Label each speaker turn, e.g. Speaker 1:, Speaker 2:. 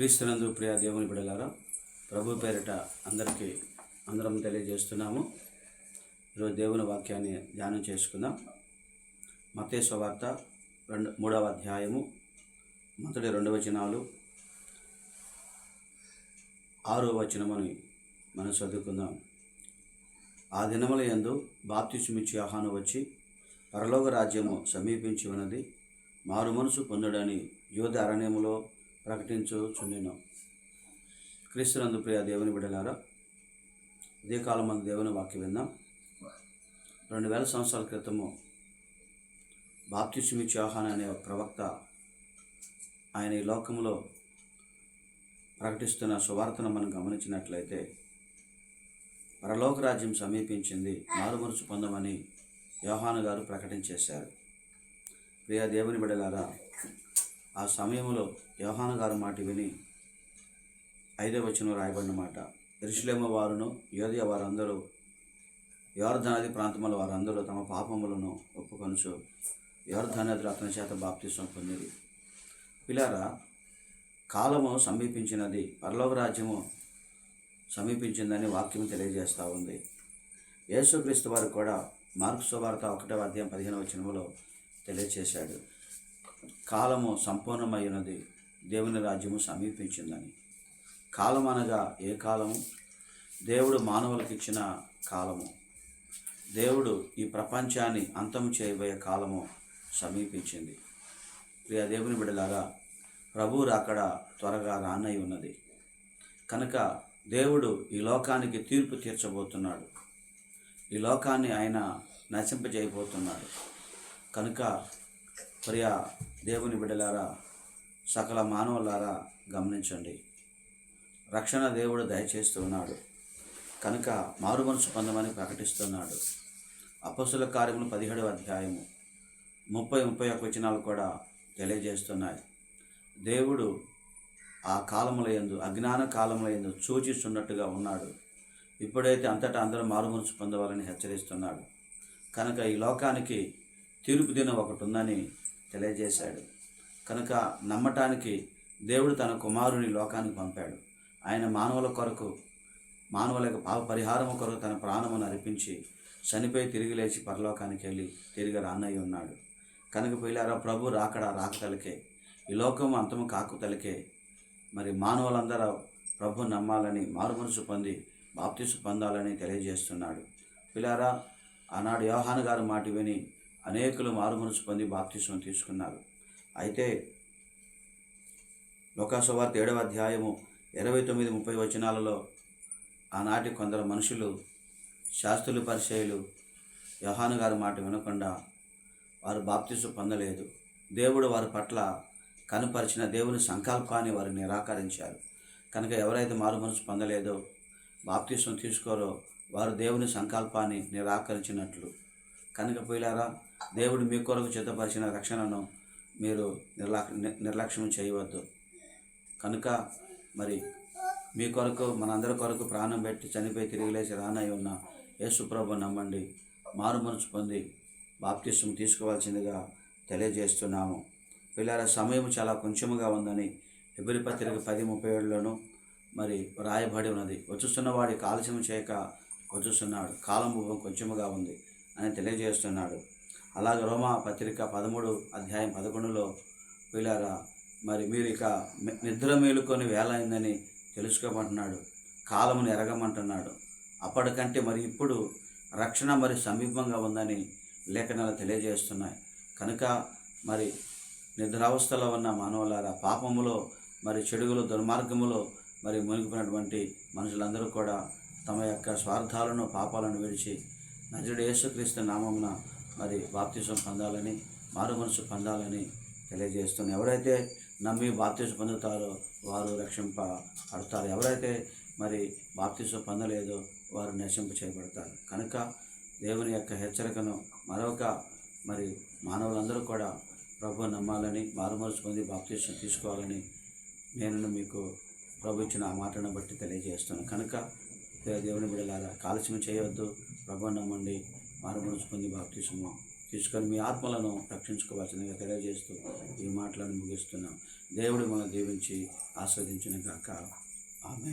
Speaker 1: క్రీస్తునందు ప్రియ దేవుని బిడలారా ప్రభు పేరిట అందరికీ అందరం తెలియజేస్తున్నాము. ఈరోజు దేవుని వాక్యాన్ని ధ్యానం చేసుకుందాం. మతేశ్వ వార్త రెండు మూడవ అధ్యాయము మొదటి రెండు వచనాలు ఆరో వచనమని మనం చదువుకుందాం. ఆ దినముల యందు బాప్తిసుమిచ్చి ఆహాను వచ్చి పరలోక రాజ్యము సమీపించి ఉన్నది మారు మనసు పొందడని యోధ అరణ్యములో ప్రకటించుచుండెను. క్రీస్తునందు ప్రియ దేవుని బిడలారా ఇదే కాలం మన దేవుని వాక్యం విందాం. రెండు వేల సంవత్సరాల క్రితము బాప్తిష్మి చౌహాన్ అనే ఒక ప్రవక్త ఆయన ఈ లోకంలో ప్రకటిస్తున్న సువార్తను మనం గమనించినట్లయితే పరలోక రాజ్యం సమీపించింది మారుమరుచు పొందమని యోహాను గారు ప్రకటించేశారు ప్రియ దేవుని బిడలారా ఆ సమయంలో యోహాను గారు మాట విని ఐదవ వచనం రాయబడిన మాట ఇరుషులేమ వారును యోధియ వారందరూ యోర్ధనది ప్రాంతముల వారందరూ తమ పాపములను ఒప్పుకొనుచు యోర్ధనది అతని చేత బాప్తిసం పొందిరి. పిలారా కాలము సమీపించినది పరలోక రాజ్యము సమీపించిందని వాక్యం తెలియజేస్తూ ఉంది. యేసుక్రీస్తు వారు కూడా మార్క్స్ వార్త ఒకటవ అధ్యాయం పదిహేను వచనములో తెలియచేశాడు. కాలము సంపూర్ణమైనది దేవుని రాజ్యము సమీపించిందని. కాలం అనగా ఏ కాలము? దేవుడు మానవులకు ఇచ్చిన కాలము. దేవుడు ఈ ప్రపంచాన్ని అంతం చేయబోయే కాలము సమీపించింది. ప్రియ దేవుని బిడలారా ప్రభు రాకడ త్వరగా రానై ఉన్నది. కనుక దేవుడు ఈ లోకానికి తీర్పు తీర్చబోతున్నాడు. ఈ లోకాన్ని ఆయన నశింపజేయబోతున్నాడు. కనుక ప్రియ దేవుని బిడ్డలారా సకల మానవులారా గమనించండి. రక్షణ దేవుడు దయచేస్తున్నాడు. కనుక మారు మనసు పొందమని ప్రకటిస్తున్నాడు. అపసుల కార్యములు పదిహేడవ అధ్యాయము ముప్పై ముప్పై ఒక వచనాలు కూడా తెలియజేస్తున్నాయి. దేవుడు ఆ కాలముల యందు అజ్ఞాన కాలముల ఎందు సూచిస్తున్నట్టుగా ఉన్నాడు. ఇప్పుడైతే అంతటా అందరూ మారుమనసు పొందవాలని హెచ్చరిస్తున్నాడు. కనుక ఈ లోకానికి తీర్పు దినం ఒకటి ఉందని తెలియజేశాడు. కనుక నమ్మటానికి దేవుడు తన కుమారుని లోకానికి పంపాడు. ఆయన మానవుల కొరకు మానవుల యొక్క పాప పరిహారం కొరకు తన ప్రాణమును అర్పించి చనిపోయి తిరిగి లేచి పరలోకానికి వెళ్ళి తిరిగి రానయ్య ఉన్నాడు. కనుక పిల్లారా ప్రభు రాకడా రాకతలకే ఈ లోకము అంతము కాకుతలకే మరి మానవులందరూ ప్రభు నమ్మాలని మారుమనసు పొంది బాప్తిసు పొందాలని తెలియజేస్తున్నాడు. పిల్లారా ఆనాడు యోహాను గారు మాట విని అనేకులు మారుమనసు పొంది బాప్తిసం తీసుకున్నారు. అయితే లోకాసువార్త ఏడవ అధ్యాయము ఇరవై తొమ్మిది ముప్పై వచనాలలో ఆనాటి కొందరు మనుషులు శాస్త్రులు పరిచయులు యోహాను గారి మాట వినకుండా వారు బాప్తిసు పొందలేదు. దేవుడు వారి పట్ల కనుపరిచిన దేవుని సంకల్పాన్ని వారు నిరాకరించారు. కనుక ఎవరైతే మారు మనసు పొందలేదో బాప్తిసం తీసుకోరో వారు దేవుని సంకల్పాన్ని నిరాకరించినట్లు కనుక పోయిలారా దేవుడు మీ కొరకు చిత్తపరిచిన రక్షణను మీరు నిర్లా నిర్లక్ష్యం చేయవద్దు. కనుక మరి మీ కొరకు మనందరి కొరకు ప్రాణం పెట్టి చనిపోయి తిరిగి లేచి రానై ఉన్న యేసుప్రభు నమ్మండి. మారు మనసు పొంది బాప్తిష్టం తీసుకోవాల్సిందిగా తెలియజేస్తున్నాము. పిల్లల సమయం చాలా కొంచెముగా ఉందని ఎబిరి పత్రిక పది ముప్పై ఏడులోను మరి రాయబడి ఉన్నది. వచ్చుస్తున్న వాడి ఆలస్యం చేయక వచ్చుస్తున్నాడు. కాలం కొంచెముగా ఉంది. అని తెలియజేస్తున్నాడు. అలాగే రోమా పత్రిక పదమూడు అధ్యాయం పదకొండులో వీళ్ళారా మరి మీరు ఇక నిద్ర మేలుకొని వేలైందని తెలుసుకోమంటున్నాడు. కాలమును ఎరగమంటున్నాడు. అప్పటికంటే మరి ఇప్పుడు రక్షణ మరి సమీపంగా ఉందని లేఖనాలు తెలియజేస్తున్నాయి. కనుక మరి నిద్రావస్థలో ఉన్న మానవులారా పాపములో మరి చెడుగులు దుర్మార్గములో మరి మునిగిపోయినటువంటి మనుషులందరూ కూడా తమ యొక్క స్వార్థాలను పాపాలను విడిచి నజరుడు యేసుక్రీస్తు నామమున మరి బాప్తిసం పొందాలని మారు మనసు పొందాలని తెలియజేస్తున్నారు ఎవరైతే నమ్మి బాప్తిసం పొందుతారో వారు రక్షింప పడతారు ఎవరైతే మరి బాప్తిసం పొందలేదో వారు నశింప చేయబడతారు. కనుక దేవుని యొక్క హెచ్చరికను మరొక మరి మానవులందరూ కూడా ప్రభు నమ్మాలని మారుమనసు పొంది బాప్తిసం తీసుకోవాలని నేను మీకు ప్రభు ఇచ్చిన ఆ మాటను బట్టి తెలియజేస్తున్నాను. కనుక దేవుని బిడలారా కాలుష్యం చేయవద్దు. భగవన్ నమ్మండి మారుమనసు పొంది బాప్తిసము. తీసుకొని మీ ఆత్మలను రక్షించుకోవాల్సిందిగా తెలియజేస్తూ ఈ మాటలను ముగిస్తున్నాం. దేవుడు మనం దీవించి ఆస్వాదించిన కాక ఆమె